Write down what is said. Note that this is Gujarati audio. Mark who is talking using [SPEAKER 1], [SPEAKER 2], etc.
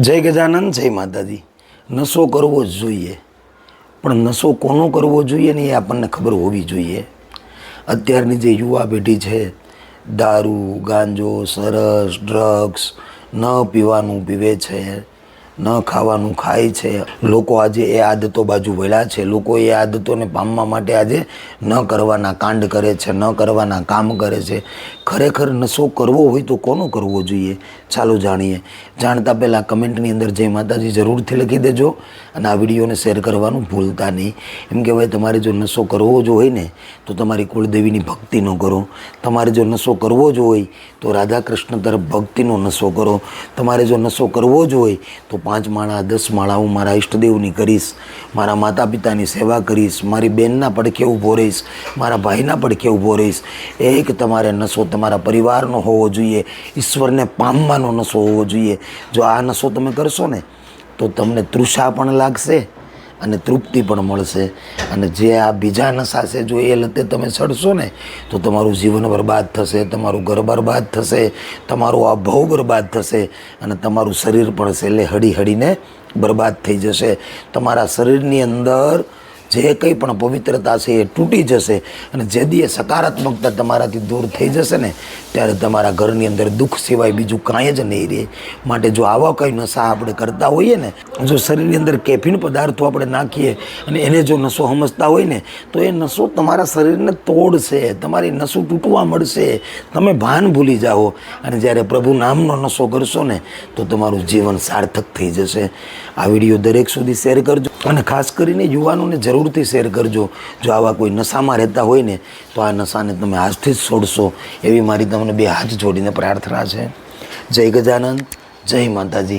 [SPEAKER 1] જય ગજાનંદ જય માતાજી. નશો કરવો જ જોઈએ. પણ નશો કોનો કરવો જોઈએ ને એ આપણને ખબર હોવી જોઈએ. અત્યારની જે યુવા પેઢી છે, દારૂ, ગાંજો, સરસ, ડ્રગ્સ ન પીવાનું પીવે છે. ન ખાવાનું ખાય છે. લોકો આજે એ આદતો બાજુ વળ્યા છે. લોકો એ આદતોને પામવા માટે આજે ન કરવાના કાંડ કરે છે, ન કરવાના કામ કરે છે. ખરેખર નશો કરવો હોય તો કોનો કરવો જોઈએ? ચાલો જાણીએ. જાણતા પહેલાં કમેન્ટની અંદર જય માતાજી જરૂરથી લખી દેજો અને આ વિડીયોને શેર કરવાનું ભૂલતા નહીં. એમ કહેવાય તમારે જો નશો કરવો જો હોય ને, તો તમારી કુળદેવીની ભક્તિ ન કરો. તમારે જો નશો કરવો જ હોય, તો રાધા કૃષ્ણ તરફ ભક્તિનો નશો કરો. તમારે જો નશો કરવો જ હોય, તો પાંચ માળા, દસ માળા હું મારા ઈષ્ટદેવની કરીશ, મારા માતા પિતાની સેવા કરીશ, મારી બેનના પડખે ઊભો રહીશ, મારા ભાઈના પડખે ઊભો રહીશ. એક તમારે નશો તમારા પરિવારનો હોવો જોઈએ, ઈશ્વરને પામવાનો નશો હોવો જોઈએ. જો આ નશો તમે કરશો ને, તો તમને તૃષા પણ લાગશે અને તૃપ્તિ પણ મળશે. અને જે આ બીજા નશા છે, જો એ લતે તમે ચડશો ને, તો તમારું જીવન બરબાદ થશે, તમારું ઘર બરબાદ થશે, તમારો આ ભવ બરબાદ થશે, અને તમારું શરીર પણ છેલ્લે હળી હળીને બરબાદ થઈ જશે. તમારા શરીરની અંદર જે કંઈ પણ પવિત્રતા છે એ તૂટી જશે અને જે દીએ સકારાત્મકતા તમારાથી દૂર થઈ જશે ને, ત્યારે તમારા ઘરની અંદર દુઃખ સિવાય બીજું કાંઈ જ નહીં રહે. માટે જો આવા કંઈ નશા આપણે કરતા હોઈએ ને, જો શરીરની અંદર કેફીન પદાર્થો આપણે નાખીએ અને એને જો નશો સમજતા હોય ને, તો એ નશો તમારા શરીરને તોડશે, તમારી નસો તૂટવા મળશે. તમે ભાન ભૂલી જાઓ. અને જ્યારે પ્રભુ નામનો નશો કરશો ને, તો તમારું જીવન સાર્થક થઈ જશે. આ વીડિયો દરેક સુધી શેર કરજો. અને ખાસ કરીને યુવાનોને જરૂરથી શેર કરજો. જો આવા કોઈ નશામાં રહેતા હોય ને, તો આ નશાને તમે આજથી જ છોડશો. એવી મારી તમને બે હાથ જોડીને પ્રાર્થના છે. જય ગજાનંદ, જય માતાજી.